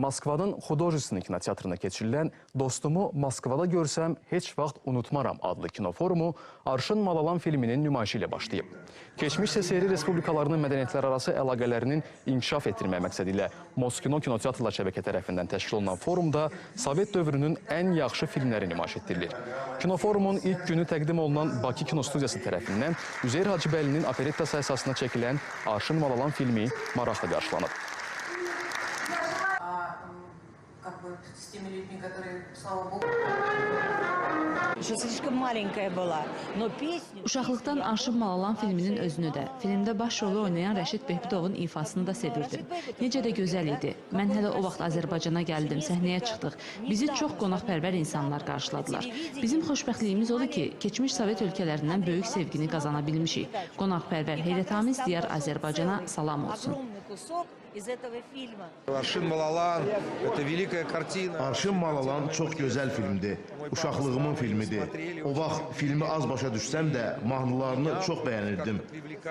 Moskvanın Xudojisinin kinoteatrına keçirilən Dostumu Moskvada görsəm heç vaxt unutmaram adlı kinoforumu Arşın Malalan filminin nümayişi ilə başlayıb. Keçmiş SSR Respublikalarının mədəniyyətlər arası əlaqələrinin inkişaf etdirmək məqsədi ilə Moskino kinoteatrlar şəbəkə tərəfindən təşkil olunan forumda Sovet dövrünün ən yaxşı filmləri nümayiş etdirilir. Kinoforumun ilk günü təqdim olunan Bakı kinostudiyası tərəfindən Üzeyir Hacıbəylinin operetta sayəsində çəkilən Arşın Malalan filmi maraqla qarşılanıb. Как бы с теми людьми, которые, слава богу, Uşaqlıqdan aşıb malalan filminin özünü də, filmdə baş rolu oynayan Rəşid Behbudovun ifasını da sevirdim. Necə də gözəl idi. Mən hələ o vaxt Azərbaycana gəldim, səhnəyə çıxdıq. Bizi çox qonaqpərvər insanlar qarşıladılar. Bizim xoşbəxtliyimiz odur ki, keçmiş Sovet ölkələrindən böyük sevgini qazana bilmişik. Qonaqpərvər, heyrətamiz diyar Azərbaycana salam olsun. Arşın Malalan, Arşın Malalan çox gözəl filmdir Uşaqlığımın filmidir. O vaxt filmi az başa düşsəm də mahnılarını çox bəyənirdim.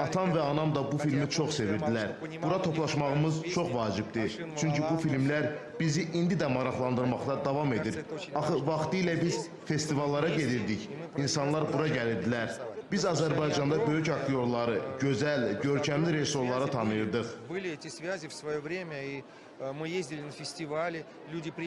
Atam və anam da bu filmi çox sevirdilər. Bura toplaşmağımız çox vacibdir. Çünki bu filmlər bizi indi də maraqlandırmaqda davam edir. Axı vaxtilə biz festivallara gedirdik. İnsanlar bura gəlirdilər. Biz Azərbaycanda böyük aktyorları, gözəl, görkəmli rejissorları tanıyırdıq. Были эти связи в свое время, и э, мы ездили на фестивали, люди приезжали.